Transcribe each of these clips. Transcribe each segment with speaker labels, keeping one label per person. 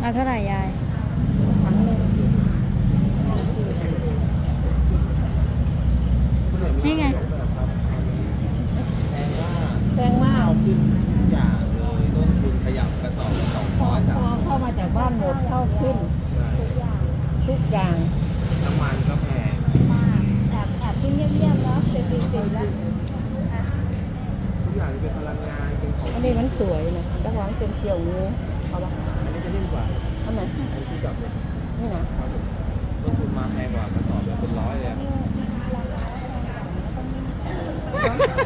Speaker 1: เอาเท่าไหร่ยาย
Speaker 2: ทั้งหนึ่ง
Speaker 1: นี่ไง
Speaker 2: แพงมาก
Speaker 3: ขึ้นทุกอย่างเลยต้นทุนขยับกระสอบละสอง
Speaker 2: พอ
Speaker 3: ร้อย
Speaker 2: พ
Speaker 3: สาม
Speaker 2: อเข้ามาจากบ้านหมดเข้าขึ้น ทุกอย่าง
Speaker 3: น้ำมันก็แพง
Speaker 1: แอบแอบกินเยี่ยมๆแล้วเป็นปีๆแล้ว
Speaker 3: ทุกอย่างเป็นพลังงานเป็นของ
Speaker 2: อันนี้มันสวยนะแต่ว่ามันเป็นเขียวงูเอาปะ
Speaker 3: อันนี้จะนิ่ม กว่า
Speaker 2: อันไหน
Speaker 3: อันนี้ที่จับเลย
Speaker 2: นี่นะครับ
Speaker 3: ผมต้นทุนมาแพงกว่ากระสอบละเป็นร้อยเลยอะ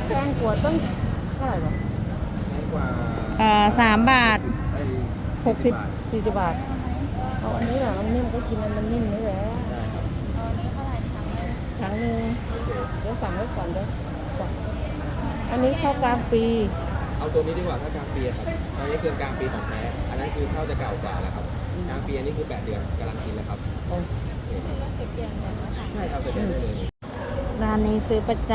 Speaker 2: แพงกว่าต้นเท่าไหร่วะ
Speaker 3: แพงกว่า
Speaker 1: เอ่อสามบาท
Speaker 3: ไอ้
Speaker 2: หกสิบา
Speaker 3: ท
Speaker 2: สี่สิบบาทเอาอันนี้แหละมันนิ่มก็กินอันมันนิ่มนี่แหละ
Speaker 3: ได้ครับ
Speaker 2: ครั้งหนึ่งเดี๋ยวสั่งไว้ก่อนเด้อจ้ะอันนี้เข้ากลางปี
Speaker 3: เอาตัวนี้ดีกว่าถ้ากลางปีอะครับตอนนี้เกินกลางปีของแท้อั นนั้นคือเข้าจะเก่ากว่าแล้วครับกลางปีอันนี้คือแปดเดือนกำลังกินแล้วครับ
Speaker 2: โอ้
Speaker 3: ใช่ครับจะได้เลย
Speaker 1: ร้านนี้ซื้อประจ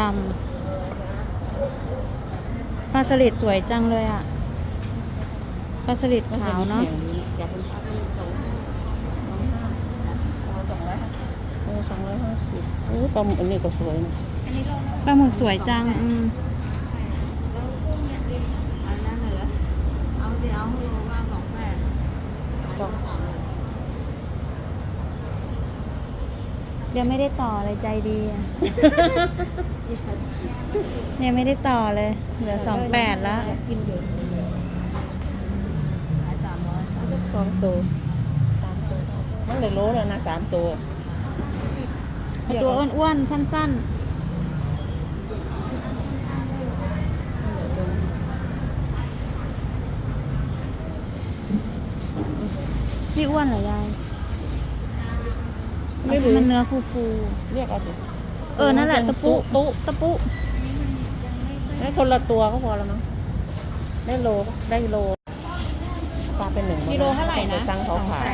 Speaker 1: ำปลาสลิดสวยจังเลยอะปลาสลิดขาวเนาะ
Speaker 2: อยากเป็นพักนี่สองสองห้าโอ้สองร้อยห้าโอ้สองร้อยห้าสิบโอ้ปลาหมึกอันนี้ก็สวยนะ
Speaker 1: ปลาหมึกสวยจัง อืม
Speaker 4: อันนั้นเหรอเอาสิเอาให้รู้ว่าสองแปด
Speaker 2: สอง
Speaker 1: ยังไม่ได้ต่อเลยใจดีอะ ยังไม่ได้ต่อเลย เหลือสองแปดแล้ว
Speaker 2: กินเยอะ
Speaker 4: ขายสามร้อย
Speaker 2: เอาสักสองตัวสามตัวมันเลยโลแล้วนะสามตัว
Speaker 1: เอาตัวอ้วนๆสั้นๆ พี่อ้วนเหรอยาย
Speaker 2: ไม่
Speaker 1: เอา
Speaker 2: รู้
Speaker 1: ที่มันเนื้อฟู
Speaker 2: เรียกเอาสิ
Speaker 1: ๆเออนั่นแหละตะปุ
Speaker 2: ตุ
Speaker 1: ตะปุ
Speaker 2: ได้คนละตัวก็พอแล้วมั้งได้โลได้โลปลาเป็นหนึ่ง
Speaker 1: กิโลเท่าไหร่นะ
Speaker 2: ต้องปสั่งเขาขาย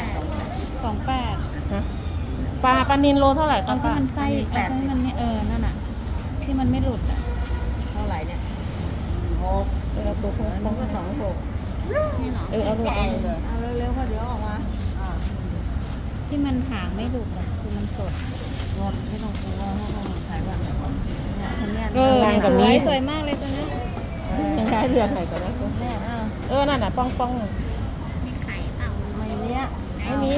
Speaker 1: สองแปด
Speaker 2: ฮะปลาปลานินโลเท่าไหร่
Speaker 1: เอา
Speaker 2: ป้า
Speaker 1: ที่มันไส้เอาที่มันไม่เออนั่นอะ ที่มันไม่หลุดอะ
Speaker 4: เท่าไหร่เนี่ย
Speaker 2: หกเออตัวของของก็สองหก
Speaker 1: นี่เหรอ
Speaker 2: เออเอาลูกเอาเลย
Speaker 4: เอาเร็วๆก็เดี๋ยวออกมาอ่า
Speaker 1: ที่มันหางไม่หลุดอะคือมันสด
Speaker 4: งดไม่ต้องกลัวเพราะว่าขายแบบเนี่ยคนเนี้ย
Speaker 1: เออเนี่ยสวยสวยมากเลยตัวนี้
Speaker 2: ยังใช้เรือไหนก็ได้
Speaker 4: เนี่ยเออ
Speaker 2: เออนั่นน่ะป้องป้อง
Speaker 1: มีไข่เต่า
Speaker 4: ไม่เนี้ย
Speaker 2: ไม่มี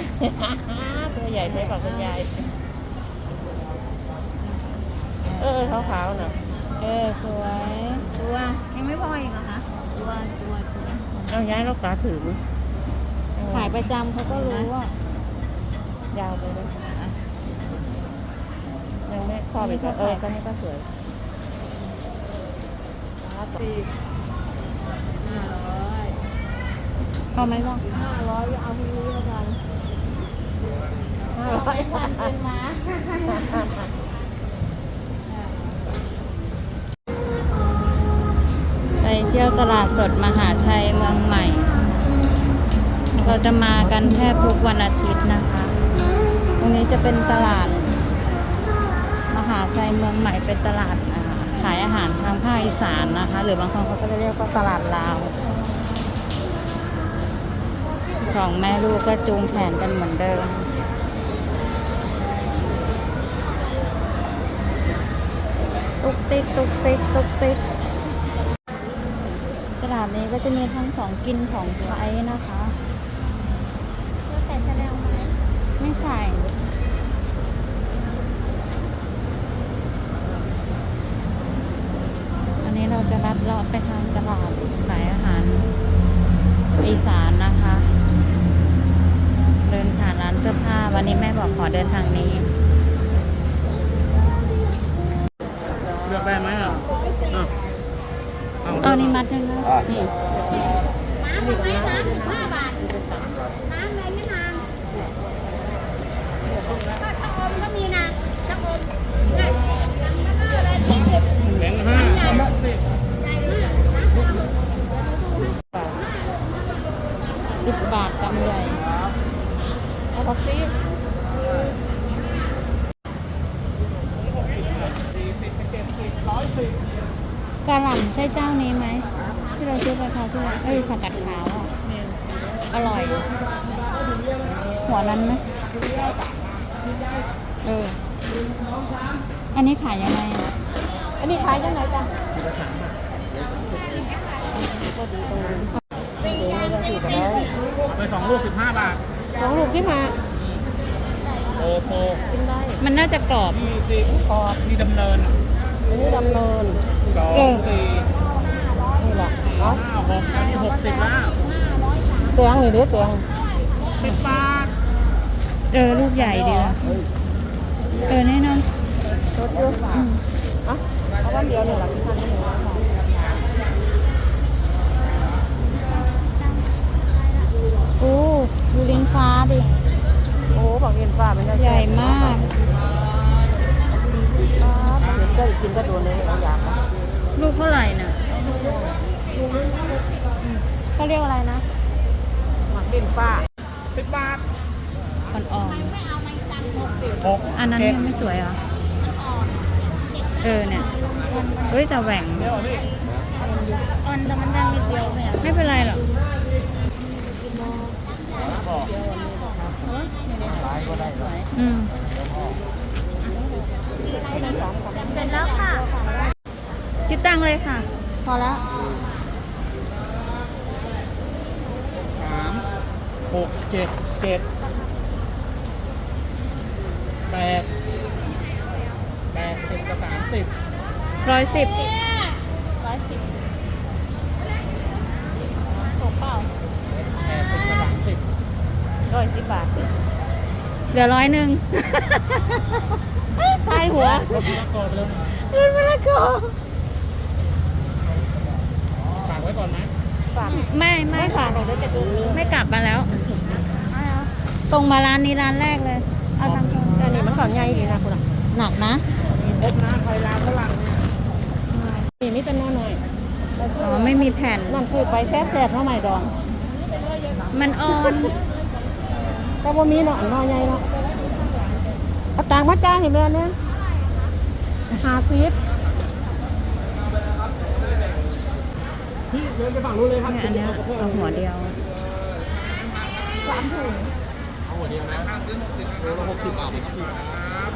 Speaker 2: ตัวใหญ่ใช้กับคุณยายเออขาวๆน่ะ
Speaker 1: เออสวย
Speaker 4: ตัวยังไม่พออีกเหรอคะตัวตัวตัว
Speaker 2: เอาย้ายลูกตาถือ
Speaker 1: ขายประจำเขาก็รู้ว่า
Speaker 2: ยาวไปเลยยังไม่ครอบอีกเหรอเออก็นี่ก็สวย
Speaker 4: สี่ห้าร้อย
Speaker 1: เอาไหมล่ะ
Speaker 4: ห้าร้อยเอาพรุ่งนี้แล้วกัน
Speaker 2: ห้าร้อย
Speaker 4: เป็นม้า
Speaker 1: ไปเที่ยวตลาดสดมหาชัยเมืองใหม่ เราจะมากันแทบทุกวันอาทิตย์นะคะต รงนี้จะเป็นตลาด มหาชัยเมืองใหม่เป็นตลาดอ่าขายอาหารทางภาคอีสานนะคะ หรือบางคนเขาก็จะเรียกว่าตลาดลาวสองแม่ลูกก็จูงแขนกันเหมือนเดิมตุกติกตุกติกตุกติกตลาดนี้ก็จะมีทั้งของกินของใช้นะคะใส่แสดงไหมไม่ใส่ อันนี้เรา จะลัดเลาะไปทางตลาดขายอาหารอีสานนะคะ เดินผ่านร้านเสื้อผ้าวันนี้แม่บอกขอเดินทางนี้
Speaker 3: เลือกได้ไหมอะ
Speaker 1: ตอนนี้มัดยังไงนี่
Speaker 3: แบงค์ห้า
Speaker 1: สิบบาทกำใหญ่
Speaker 2: เอาผักชี
Speaker 1: กระหล่ำใช่เจ้านี้ไหม ที่ เราซื้อไปคราวที่แล้วเอ้ยผักกัดขาวอะอร่อย หัวนั้นไหมเออ อันนี้ขายยังไงอะ
Speaker 2: อันนี้ขายยังไงจ๊ะ
Speaker 5: ไปสองลูกสิบห้าบาท
Speaker 2: สองลูกที่มา
Speaker 5: โอโป
Speaker 2: กินได้
Speaker 1: มันน่าจะกรอบ
Speaker 5: นี่สิขอบนี่ดำเนิน
Speaker 2: อันนี้ดำเนิน
Speaker 5: สอง
Speaker 1: เออ
Speaker 5: สี่
Speaker 2: นี่แหละ เนา
Speaker 5: ห้าหกอันนี้หกสิบแล้ว
Speaker 2: เตียงนี่เด้อเตียง
Speaker 5: สิบบาท
Speaker 1: เออลูกใหญ่ดีว่ะเออแน่นอน
Speaker 2: รถเยอะอะเอาะวันเดียวเนี่ยหลังที่ทานไม่หมด
Speaker 1: โอ้ดูลิ้นฟ้าดิ
Speaker 2: โอ้บอกเห็นป้าเป็น
Speaker 1: ใหญ่มาก
Speaker 2: เห็นก็กินก็โดนเลยอยาก
Speaker 1: ลูกเท่าไหร่น่ะ เขาเรียกอะไรนะ
Speaker 2: มาเห็นป้า
Speaker 5: สิบบาท
Speaker 1: อ่อน
Speaker 5: หก
Speaker 1: ๆอันนั้น
Speaker 5: เจ็ด
Speaker 1: ยังไม่สวยเหรอ เออเนี่ยเฮ้ยแต่แหว่ง
Speaker 5: เดี๋ยวพี่
Speaker 1: อ่อนแต่มันแดงนิดเดียวเนี่ยไม่เป็นไรหรอก
Speaker 5: บอก
Speaker 1: อืม เสร็จแล้วค่ะ คิดตังค์เลยค่ะ พอแล้ว
Speaker 5: สาม หกเจ็ดเจ็ดแปดแปดสิบกับสามสิบ
Speaker 1: ร้อยสิบ
Speaker 5: แปดสิบกับสามสิบ
Speaker 2: ร้อยสิบบาท
Speaker 1: เหลือร้อยหนึ่ง
Speaker 2: ตายหัว
Speaker 5: รถมะละกอไปเลย
Speaker 1: เงินมะละกอ
Speaker 5: ฝากไว้ก่อนไหม
Speaker 2: ฝาก
Speaker 1: ไม่ไม่ค่ะ
Speaker 2: เดี๋ยวจะดูเรื่อง
Speaker 1: ไม่กลับมาแล้ว ตรงมาร้านนี้ร้านแรกเลย เอาตังค์ก่อน
Speaker 2: แต่นี่มันเขาใหญ่ดีนะคุณอะ
Speaker 1: หนักนะ
Speaker 5: พบนะคอยร้านฝรั่ง
Speaker 2: นี่มิตรน้อยหน่อย
Speaker 1: อ๋อไม่มีแผ่น
Speaker 2: นั่นซื้อไปแซ่บแซ่บเท่าไหร่ดอง
Speaker 1: มันอ่อน
Speaker 2: แต่ว่ามีเนาะอันน้อยใหญ่เนาะเอาตังค์มาจ้างให้แม่เนี่ยหาซีฟ
Speaker 5: พี่เดินไปฝั่งนู้นเลยครับ
Speaker 1: เนี่ยอันเนี้ยเอาหัวเดียว
Speaker 3: เอาหัวเดียวนะตัวละหกสิบบาทครับ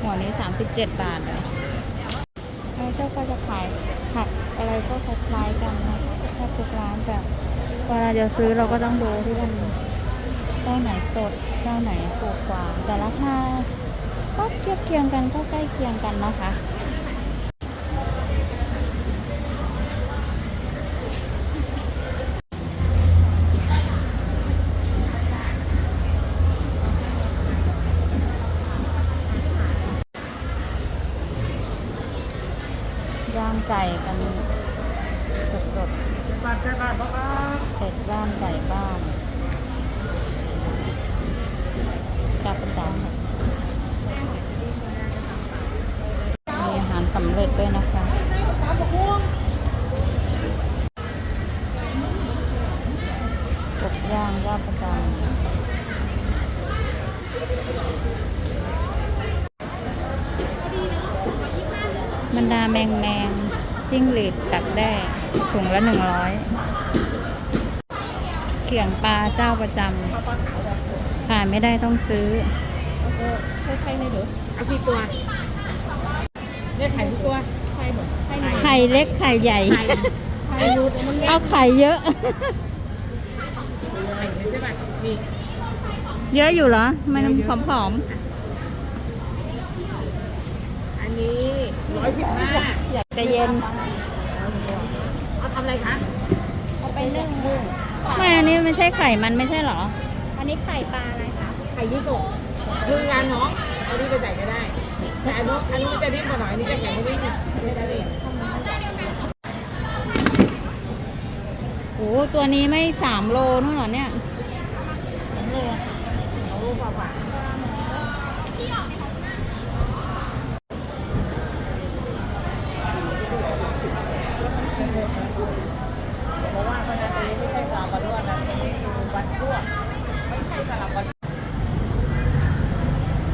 Speaker 1: หัวนี้ 37 บาทเลยเจ้าก็จะขายผักอะไรก็คล้ายๆกันนะคะแทบทุกร้านแต่เวลาจะซื้อเราก็ต้องดูที่มันเจ้าไหนสดเจ้าไหนถูกกว่า แต่ราคาก็เทียบเคียงกันก็ใกล้เคียงกันนะคะา
Speaker 5: ทแค่บาทครับ
Speaker 1: เป็ดบ้านไก่บ้านจับประจำมีอาหารสำเร็จด้วยนะคะกย่างย่าประจำบรรดาแมงแมงจิ้งหรีดตักแด้ ถุงละหนึ่งร้อยเขียงปลาเจ้าประจำขายไม่ได้ต้องซื้อ
Speaker 2: ใครๆในเด้อเอากี่ตัวเรียกไข่ทุกตัวไข่หมดไข่ไหน
Speaker 1: ไข่เล็กไข่ใหญ่
Speaker 2: ไข่รูดมันเล็ก
Speaker 1: เอาไข่เยอะ
Speaker 2: ไข่ใช่ไหมนี่
Speaker 1: เยอะอยู่เหรอ มันผอม
Speaker 2: อันนี้ร้อยสิบห้า
Speaker 1: ๆแต่เย็น
Speaker 2: เอาทำอะไรคะเอาไปนึ่งนึ่ง
Speaker 1: ไม่อันนี้ไม่ใช่ไข่มันไม่ใช่เหรอ
Speaker 2: อันนี้ไข่ปลาอะไรคะไข่ยี่โกะคืองานน้องเอานี้ไปใส่ก็ได้ แต่อันนู้นอันนี้จะดิ้นกว่าหน่อยอันนี้จะแข็งกว่านี้ไม่ได้เลย
Speaker 1: โอ้ตัวนี้ไม่สามโลนู่นเหรอเนี่ย
Speaker 2: เอาลูกกว่าเพราะว่าเพราะฉะนั้นตัวนี้ไม่ใช่ปลาปลาด้วนนะตัวนี้คือวัดด้วไม่ใช่ปลาปลา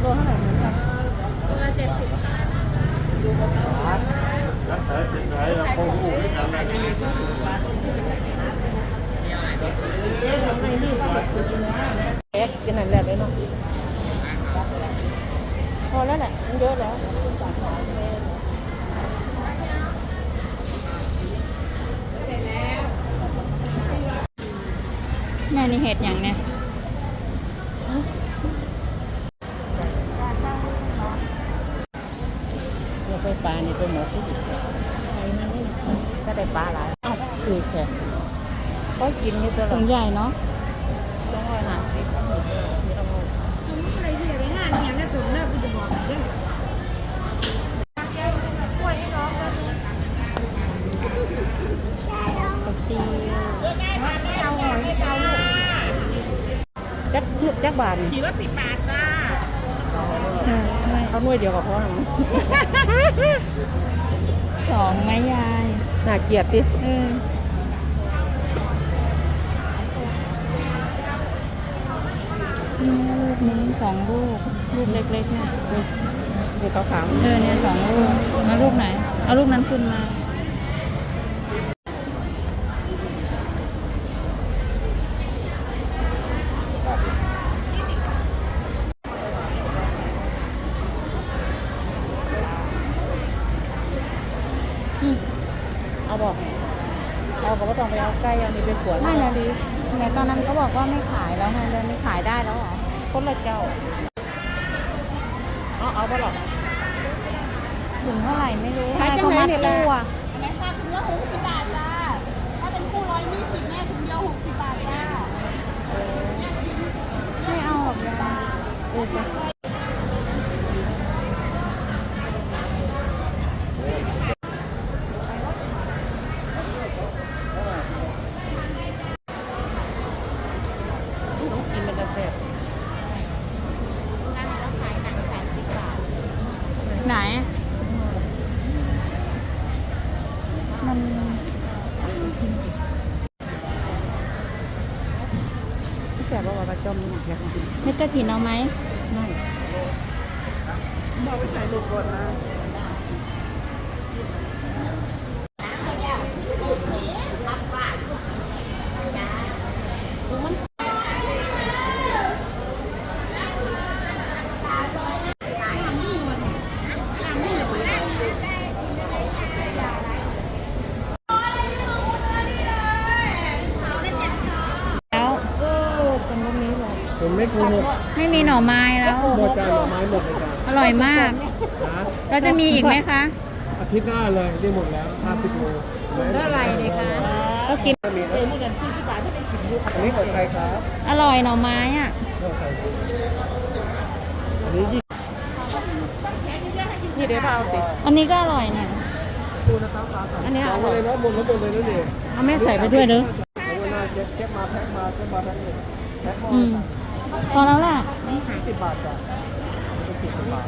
Speaker 2: โลเท่าไหร่เหมือนกัน
Speaker 1: ตัวละเจ็ดสิบ
Speaker 2: ดูกัน เอ๊ะกินนั่นแหละเลยเนาะพอแล้วแหละมันเยอะแล้ว
Speaker 1: แม่นี่เห็ดอย่างเนี่ย
Speaker 2: เราไปปลา นี่ไปหมดที่ไอ้มันนี่ก็ได้ปลาหลายอ้าวคือแค่ก็กินนี่ตลอ
Speaker 1: ถุงใหญ่เนาะ
Speaker 2: ต้องร้อยห้าสิบมีเอาหมด
Speaker 1: กระเจียว
Speaker 2: จักจักบาท
Speaker 5: ขีดละสิบบาทจ้า
Speaker 1: ออไม่
Speaker 2: เอาหน่วยเดียวกับพ่อหนู
Speaker 1: สองไม้ยาย
Speaker 2: น่าเกลียดดิ
Speaker 1: เออนี่ลูกนี้สองลูกลูกเล็กๆเนี่ย
Speaker 2: เด็กขาว
Speaker 1: เออเนี่ยสองลูกเอาลูกไหน เอาลูกนั้นขึ้นมา
Speaker 2: บอกเอาก็ไม่ต้องไปเอาใกล้เอานี่ไปขวด
Speaker 1: ไม่นะดิเนี่ยตอนนั้นเขาบอกว่าไม่ขายแล้วไงเดือนนี้ขายได้แล้วเหรอ
Speaker 2: คนละเจ้า เอาเอาบ่หรอก
Speaker 1: ถึงเท่าไหร่ไม่รู้
Speaker 2: ขายจังไหนเนี่ยล่ะ
Speaker 1: คู่อะ
Speaker 4: แม่ค่ะถุงละหกสิบบาทจ้า ถ้าเป็นคู่ร้อยยี่สิบแม่ถุงเดียวหกสิบบาทจ้า
Speaker 1: ไม่เอาหรอกยายเออ
Speaker 2: ก
Speaker 1: ระถินเอาไหม
Speaker 2: ไม่บอกไปใส่ลูกก่อนนะ
Speaker 1: แล้ว
Speaker 2: เออเป็นแบบนี้เลย
Speaker 3: ผมไม่โกหก
Speaker 1: ไม่มีหน่อไม้แล้ว
Speaker 3: หมดจานหน่อไม้หมดเลยจ้า
Speaker 1: อร่อยมาก
Speaker 3: นะ
Speaker 1: เราจะมีอีกไหมคะ
Speaker 3: อาทิตย์หน้าเลยได้หมดแล้วห้าสิบโล
Speaker 1: เท่าไหร่ดีคะก็กิน
Speaker 2: เออนี่กันที่ที่บ้านที่ได้กินอยู่
Speaker 3: อันนี้ของใครครับ
Speaker 1: อร่อยหน่อไม้อะ
Speaker 3: ของใครอันนี้ยี่
Speaker 2: นี่เดี๋ยวพาเอาสิ
Speaker 1: อันนี้ก็อร่อยเนี่ย
Speaker 2: อันนี้
Speaker 3: เอา
Speaker 2: เอา
Speaker 3: มาเลยเนาะบนแล้วบนเลยนั่นเอง
Speaker 2: เอาแม่ใส่ไปด้วยเด้อ
Speaker 3: เอาเวลาเก็บเก็บมาแพ็คมาเก็บมาแพ็คหนึ่งแพ็คหม้อ
Speaker 1: อืม พอแล้วแหละ
Speaker 3: สิบบาทจ้ะสิบบาท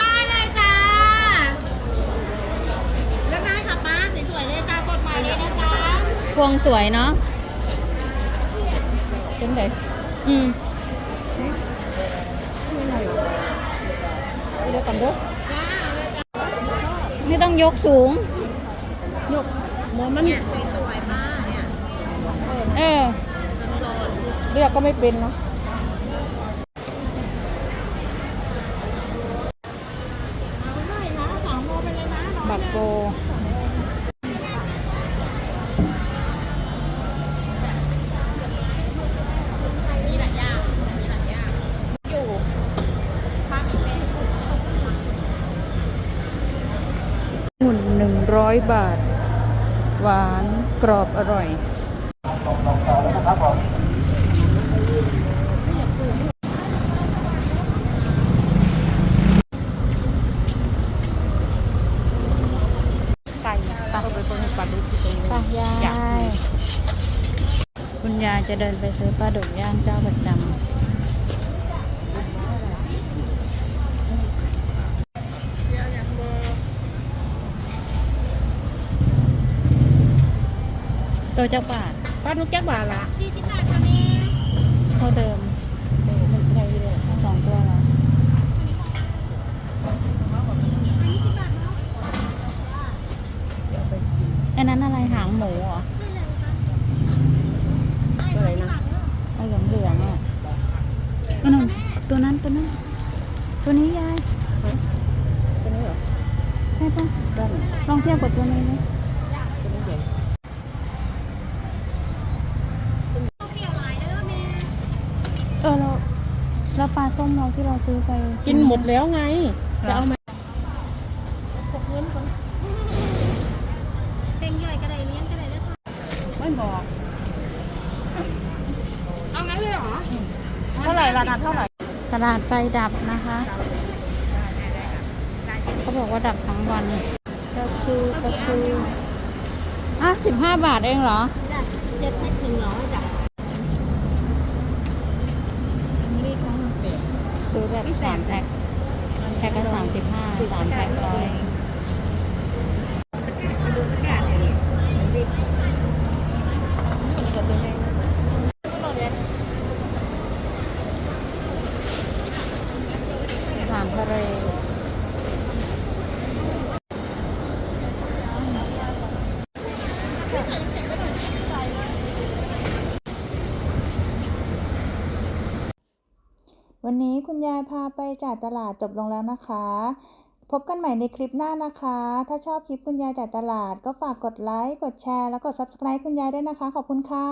Speaker 4: ป้าเลยจ้าเลือกได้ค่ะป้าสวยๆเลยจ้ากดใหม่เลยนะจ้า
Speaker 1: พวงสวยเนาะ
Speaker 2: เป็นไง
Speaker 1: อืม
Speaker 2: เดี๋ยวกันเด้อ
Speaker 1: ไม่ต้องยกสูง
Speaker 2: ยกหมอมัน
Speaker 4: สวยๆป้าเนี่ย
Speaker 1: เออ
Speaker 2: เรียกก็ไม่เป็นเนาะ
Speaker 1: บัตรโก
Speaker 4: มีหลายอย่างมีหลายอย่างอยู่ป้ามีแม่
Speaker 1: หุ่นหนึ่งร้อยบาท หวานกรอบอร่อย
Speaker 2: ไก่ตาไปคนให้ปลาดุกที่ตรงนี้
Speaker 1: ปา ยาย คุณยายจะเดินไปซื้อปลาดุกย่างเจ้าประจำตัวเจ้าบาท
Speaker 2: ปลาดุกแก้วบาทละ
Speaker 4: สี่สิบบาทค่ะแม่
Speaker 1: เท่าเดิม
Speaker 2: อันนั้นอะไร
Speaker 1: หางหมูเหรอตัวไหนะไอ้เหลืองเน่ะอันนั้นตัวนั้นตัวนั้น ตัวนี้ยาย
Speaker 2: ตัวนี้เหรอ
Speaker 1: ใช่ปะลองเทียบกับตัวนี้ไหมเออเราเราปลาส้มเราที่เราซื้อไป
Speaker 2: กินหมดแล้วไง จะเอามา ไม่บอก
Speaker 4: เอางั้นเลยเหรอ
Speaker 2: เท่าไหร่ราคาเท่าไหร่
Speaker 1: ตลาดไฟดับนะคะ เขาบอกว่าดับทั้งวันก็คือก็คืออะสิบห้าบาทเองเหรอ
Speaker 4: จ้ะเจ็ดแพ็คหนึ่งร้อยจ้ะ
Speaker 2: นี่เขาเตะ
Speaker 1: ซื้อแบบสามแพ็คแพ็คละสามสิบห้าสามแพ็คร้อย
Speaker 4: ดูประกาศเลย
Speaker 1: อาหารทะเล
Speaker 6: วันนี้คุณยายพาไปจ่ายตลาดจบลงแล้วนะคะ พบกันใหม่ในคลิปหน้านะคะ ถ้าชอบคลิปคุณยายจ่ายตลาดก็ฝากกดไลค์ กดแชร์ แล้วกด subscribe คุณยายด้วยนะคะ ขอบคุณค่ะ